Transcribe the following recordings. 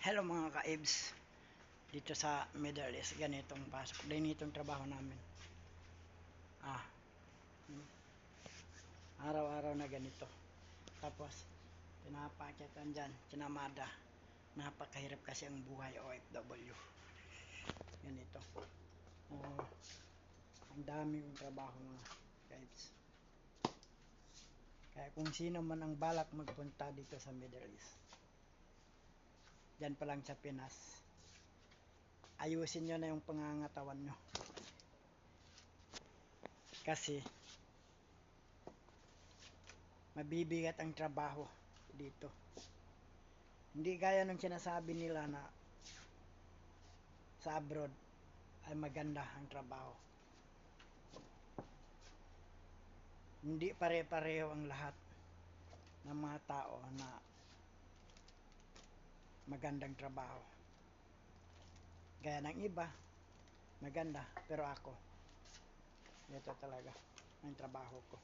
Hello mga ka-ibs. Dito sa Middle East ganitong pasok. Ganitong trabaho namin. Ah. Hmm. araw-araw na ganito. Tapos pinapakitan dyan sinamada napakahirap kasi ang buhay OFW ganito. Oh, ang daming trabaho mga ka-ibs. Kaya kung sino man ang balak magpunta dito sa Middle East Diyan pa lang sa Pinas. Ayusin nyo na yung pangangatawan nyo. Kasi, mabibigat ang trabaho dito. Hindi gaya nung sinasabi nila na sa abroad ay maganda ang trabaho. Hindi pare-pareho ang lahat ng mga tao na magandang trabaho. Gaya ng iba, maganda, pero ako, ito talaga ang trabaho ko.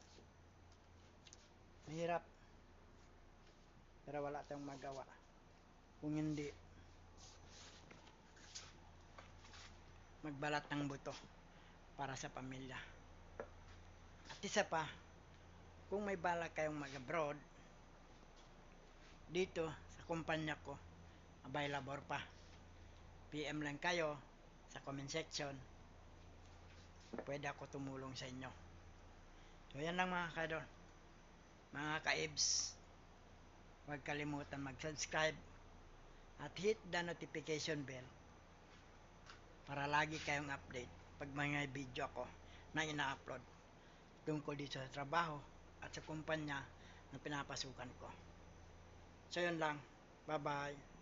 Mahirap, pero wala tayong magawa. Kung hindi, magbalat ng buto para sa pamilya. At isa pa, kung may balak kayong mag-abroad, dito sa kumpanya ko, available pa. PM lang kayo sa comment section. Pwede ako tumulong sa inyo. So yan lang mga kadol mga kaibs huwag kalimutan mag subscribe at hit the notification bell para lagi kayong update pag mga video ko na ina-upload tungkol dito sa trabaho at sa kumpanya na pinapasukan ko. So yun lang. Bye bye